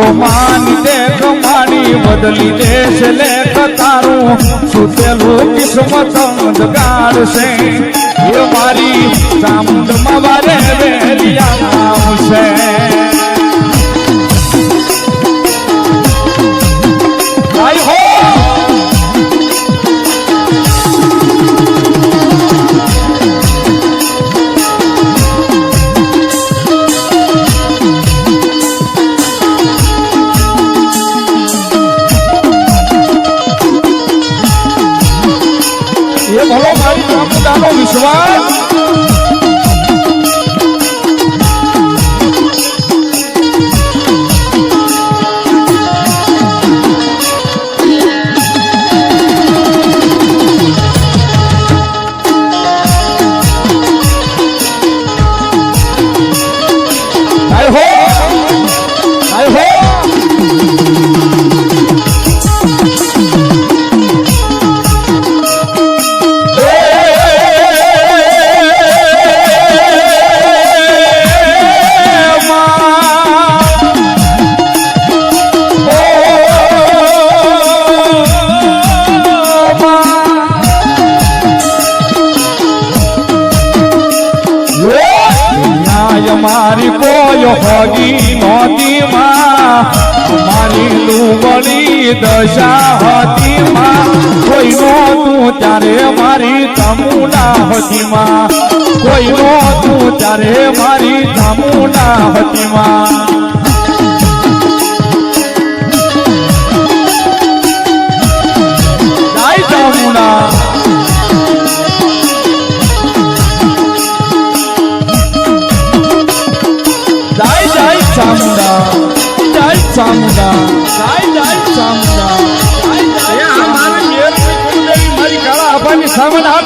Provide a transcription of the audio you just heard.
હો માની બદલી દેશ લેખ તારું સુતેલું કિસ્મત છે. એ મારી ચામુંડમાં વારે વેરિયા એ ભલો મારી ચામુંડાનો વિશ્વાસ. આય મારી કોઈ હોગી નહોતી માં મારી લુગડી દશા હતી માં કોઈ નહોતું ત્યારે મારી તમુના હતી માં કોઈ નહોતું ત્યારે મારી તમુના હતી માં જય ચામુંડા ચામુંડા મારી કાળા આભાની સામે હાથ